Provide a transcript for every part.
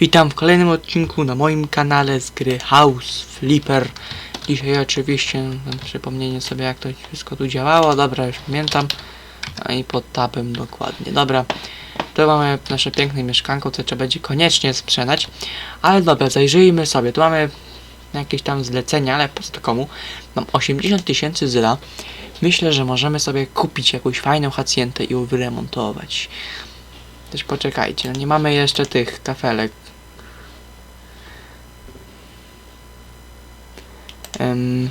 Witam w kolejnym odcinku na moim kanale z gry House Flipper. Dzisiaj oczywiście na przypomnienie sobie jak to wszystko tu działało. Dobra, już pamiętam. A i pod tabem dokładnie. Dobra. Tu mamy nasze piękne mieszkanko, które trzeba będzie koniecznie sprzedać. Ale dobra, zajrzyjmy sobie. Tu mamy jakieś tam zlecenia, ale po co to komu? Mam 80 tysięcy zyla. Myślę, że możemy sobie kupić jakąś fajną hacjentę i ją wyremontować. Też poczekajcie, no nie mamy jeszcze tych kafelek. Em.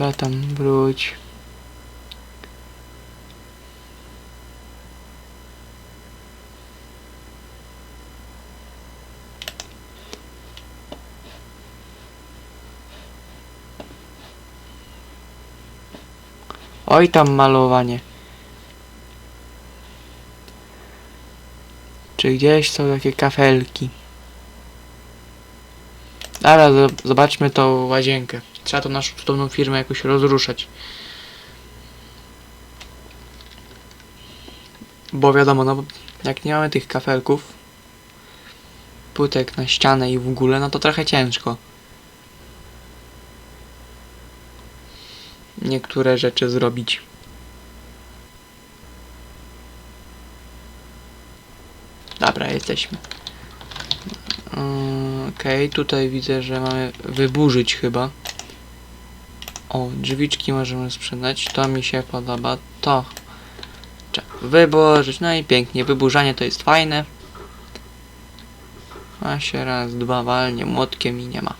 Dobra, tam wróć. Oj tam malowanie. Czy gdzieś są takie kafelki? Dobra, zo- zobaczmy tą łazienkę. Trzeba to naszą cudowną firmę jakoś rozruszać. Bo wiadomo, no jak nie mamy tych kafelków, płytek na ścianę i w ogóle, no to trochę ciężko. Niektóre rzeczy zrobić. Dobra, jesteśmy. Yy, Okej, tutaj widzę, że mamy wyburzyć chyba. O, drzwiczki możemy sprzedać. To mi się podoba. To. Trzeba wyburzyć. No i pięknie. Wyburzanie to jest fajne. A się raz, dwa walnie młotkiem i nie ma.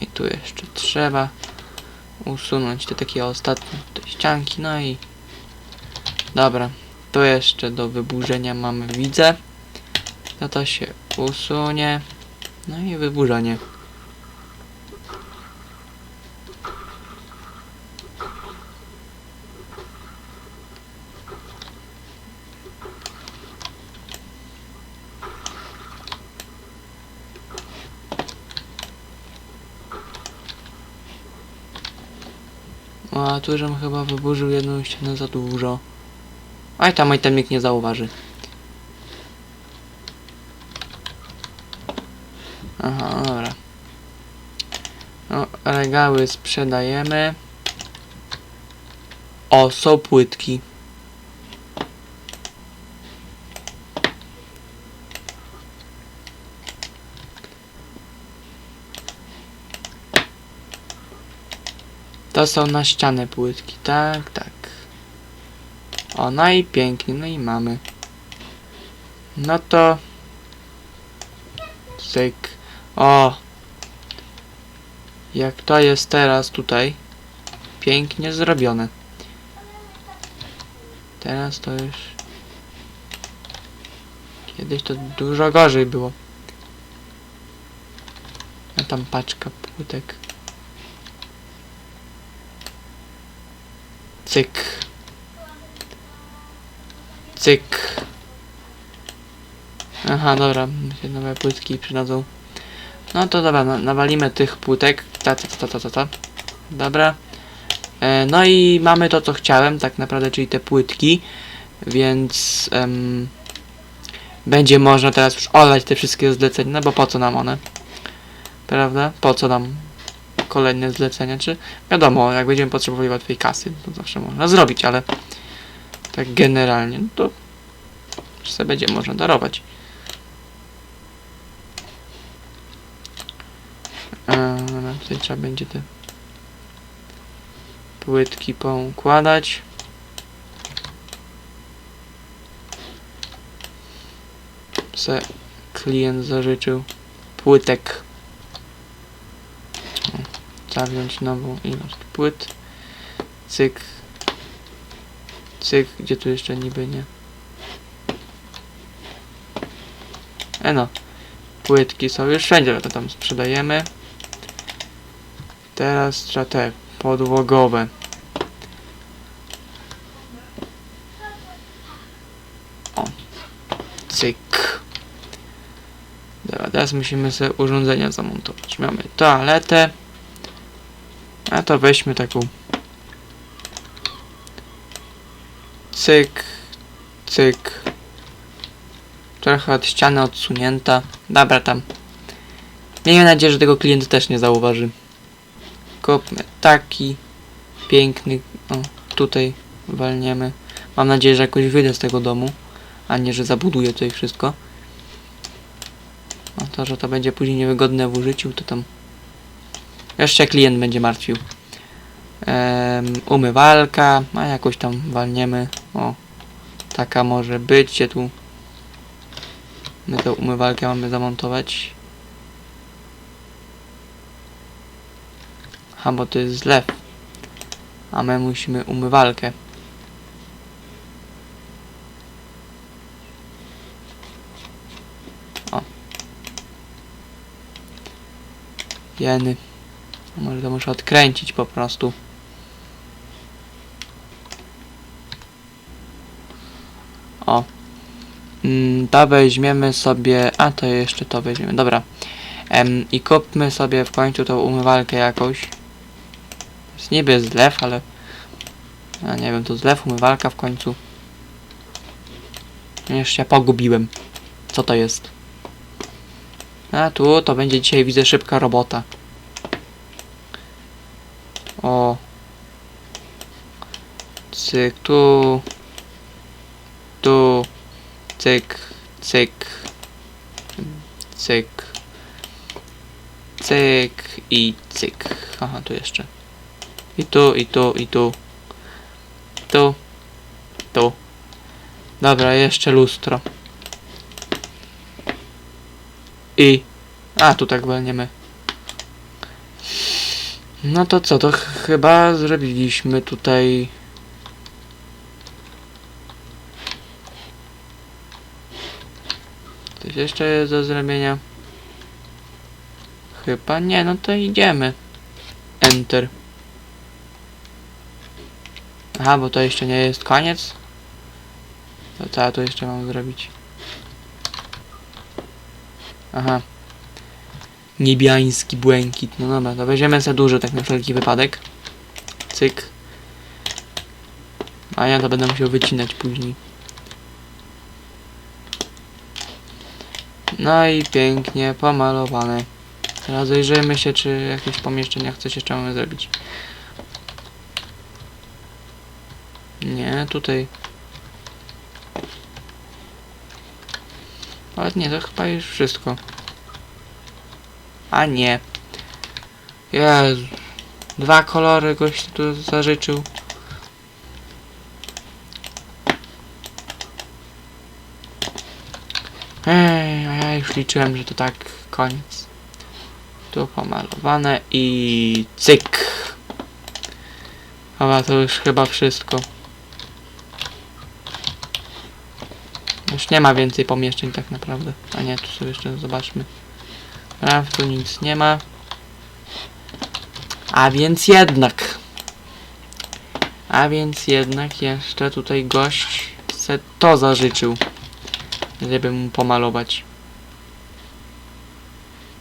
I tu jeszcze trzeba usunąć te takie ostatnie te ścianki, no i dobra, to jeszcze do wyburzenia mamy widzę, no to się usunie, no i wyburzenie. A tu żem chyba wyburzył jedną ścianę za dużo. Oj, tam oj, nikt nie zauważy. Aha, no dobra. No, regały sprzedajemy. O, są płytki. To są na ścianę płytki, tak, tak. O, no i pięknie, no i mamy. No to... Cyk. O! Jak to jest teraz tutaj. Pięknie zrobione. Teraz to już... Kiedyś to dużo gorzej było. A tam paczka płytek. Cyk. Cyk. Aha, dobra, się nowe płytki przydadzą. No to dobra, na, nawalimy tych płytek. Ta, ta, ta, ta, ta, ta. Dobra. E, no i mamy to, co chciałem, tak naprawdę, czyli te płytki. Więc em, będzie można teraz już olać te wszystkie zlecenia, no bo po co nam one? Prawda? Po co nam kolejne zlecenia, czy wiadomo, jak będziemy potrzebowali łatwej kasy, to zawsze można zrobić, ale tak generalnie, no to sobie będzie można darować. A, tutaj trzeba będzie te płytki poukładać. Se klient zażyczył płytek. Trzeba nową ilość płyt. Cyk. Cyk, gdzie tu jeszcze niby nie. E no. Płytki są już wszędzie, to tam sprzedajemy. Teraz trzeba te podłogowe. O. Cyk. Dobra, teraz musimy sobie urządzenia zamontować. Mamy toaletę. A to weźmy taką. Cyk, cyk. Trochę od ściany odsunięta. Dobra, tam. Miejmy nadzieję, że tego klient też nie zauważy. Kupmy taki piękny. O, tutaj walniemy. Mam nadzieję, że jakoś wyjdę z tego domu, a nie, że zabuduję tutaj wszystko. A to, że to będzie później niewygodne w użyciu, to tam jeszcze klient będzie martwił. Em, umywalka, a jakoś tam walniemy. O, taka może być. Gdzie tu my tę umywalkę mamy zamontować? A bo to jest zlew. A my musimy umywalkę. O. Jeny. Może to muszę odkręcić po prostu. O. Mm, to weźmiemy sobie... A, to jeszcze to weźmiemy. Dobra. Em, I kupmy sobie w końcu tą umywalkę jakąś. To jest niby zlew, ale... Ja nie wiem, to zlew, umywalka w końcu. Jeszcze się pogubiłem. Co to jest? A tu to będzie dzisiaj widzę szybka robota. O. Cyk tu. Tu. Cyk. Cyk. Cyk. Cyk i cyk. Aha, tu jeszcze. I tu, i tu, i tu. Tu. Tu. Dobra, jeszcze lustro. I. A, tu tak walniemy. No to co, to ch- chyba zrobiliśmy tutaj... Coś jeszcze jest do zrobienia? Chyba nie, no to idziemy. Enter. Aha, bo to jeszcze nie jest koniec. To co ja tu jeszcze mam zrobić? Aha. Niebiański błękit. No dobra, to weźmiemy za dużo tak na wszelki wypadek. Cyk. A ja to będę musiał wycinać później. No i pięknie pomalowane. Teraz zajrzyjmy się, czy jakieś pomieszczenia chcecie jeszcze mamy zrobić. Nie, tutaj. Ale nie, to chyba już wszystko. A nie. Jezu. Dwa kolory gość tu zażyczył. Ej, a już liczyłem, że to tak koniec. Tu pomalowane i cyk. Chyba to już chyba wszystko. Już nie ma więcej pomieszczeń tak naprawdę. A nie, tu sobie jeszcze zobaczmy. A, tu nic nie ma. A więc jednak. A więc jednak jeszcze tutaj gość se to zażyczył. Żeby mu pomalować.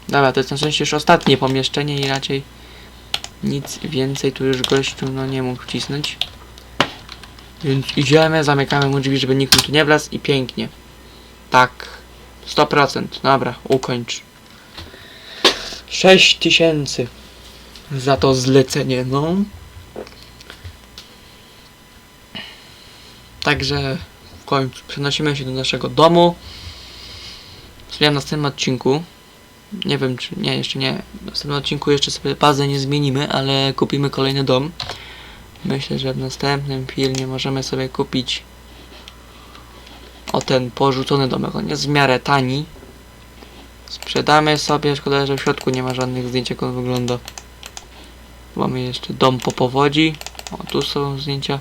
Dobra, to jest na szczęście już ostatnie pomieszczenie i raczej nic więcej tu już gościu no nie mógł wcisnąć. Więc idziemy, zamykamy mu drzwi, żeby nikt mu tu nie wlazł i pięknie. Tak. 100%. Dobra, ukończ. 6 tysięcy za to zlecenie, no. Także w końcu przenosimy się do naszego domu. Czyli w następnym odcinku. Nie wiem czy. Nie, jeszcze nie. W następnym odcinku jeszcze sobie bazę nie zmienimy, ale kupimy kolejny dom. Myślę, że w następnym filmie możemy sobie kupić o ten porzucony domek. On jest w miarę tani. Sprzedamy sobie, szkoda, że w środku nie ma żadnych zdjęć jak on wygląda. Mamy jeszcze dom po powodzi. O, tu są zdjęcia.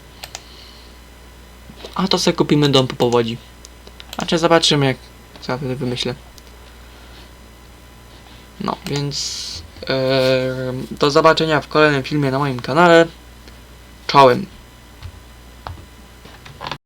A to sobie kupimy dom po powodzi. A czy zobaczymy jak wtedy wymyślę. No, więc do zobaczenia w kolejnym filmie na moim kanale. Czołem.